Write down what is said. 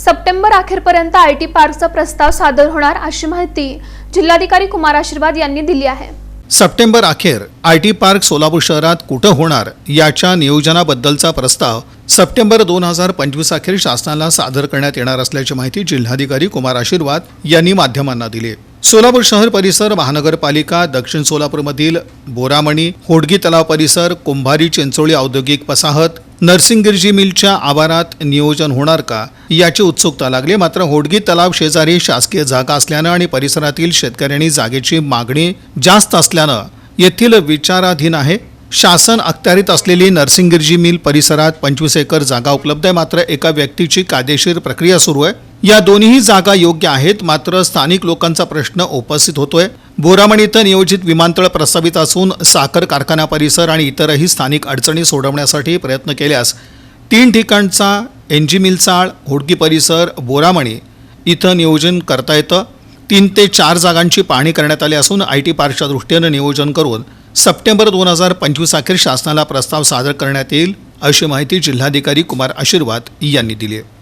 September अखेरपर्यंत I T पार्कचा प्रस्ताव सादर होणार अशी माहिती जिल्हाधिकारी कुमार आशीर्वाद यांनी दिली आहे. सप्टेंबर अखेर आय टी पार्क सोलापूर शहरात कुठं होणार याच्या नियोजनाबद्दलचा प्रस्ताव सप्टेंबर दोन हजार पंचवीस अखेर शासनाला सादर करण्यात येणार असल्याची माहिती जिल्हाधिकारी कुमार आशीर्वाद यांनी माध्यमांना दिली. सोलापूर शहर परिसर महानगरपालिका दक्षिण सोलापूरमधील बोरामणी होडगी तलाव परिसर कुंभारी चिंचोळी औद्योगिक वसाहत नरसिंगिरजी मिलच्या आवारात नियोजन होणार का याची उत्सुकता लागली. मात्र होडगी तलाव शेजारी शासकीय जागा असल्यानं आणि परिसरातील शेतकऱ्यांनी जागेची मागणी जास्त असल्यानं येथील विचाराधीन आहे. शासन अखत्यारीत असलेली नरसिंगिरजी मिल परिसरात पंचवीस एकर जागा उपलब्ध आहे. मात्र एका व्यक्तीची कायदेशीर प्रक्रिया सुरू आहे. या दोन्ही जागा योग्य आहेत. मात्र स्थानिक लोकांचा प्रश्न उपस्थित होतोय. बोरामणी इथं नियोजित विमानतळ प्रस्तावित असून साखर कारखाना परिसर आणि इतरही स्थानिक अडचणी सोडवण्यासाठी प्रयत्न केल्यास तीन ठिकाणचा एनजी मिलचाळ होडकी परिसर बोरामणी इथं नियोजन करता येतं. तीन ते चार जागांची पाहणी करण्यात आली असून आय टी पार्कच्या दृष्टीनं नियोजन करून सप्टेंबर दोन हजार पंचवीस अखेर शासनाला प्रस्ताव सादर करण्यात येईल अशी माहिती जिल्हाधिकारी कुमार आशीर्वाद यांनी दिली आहे.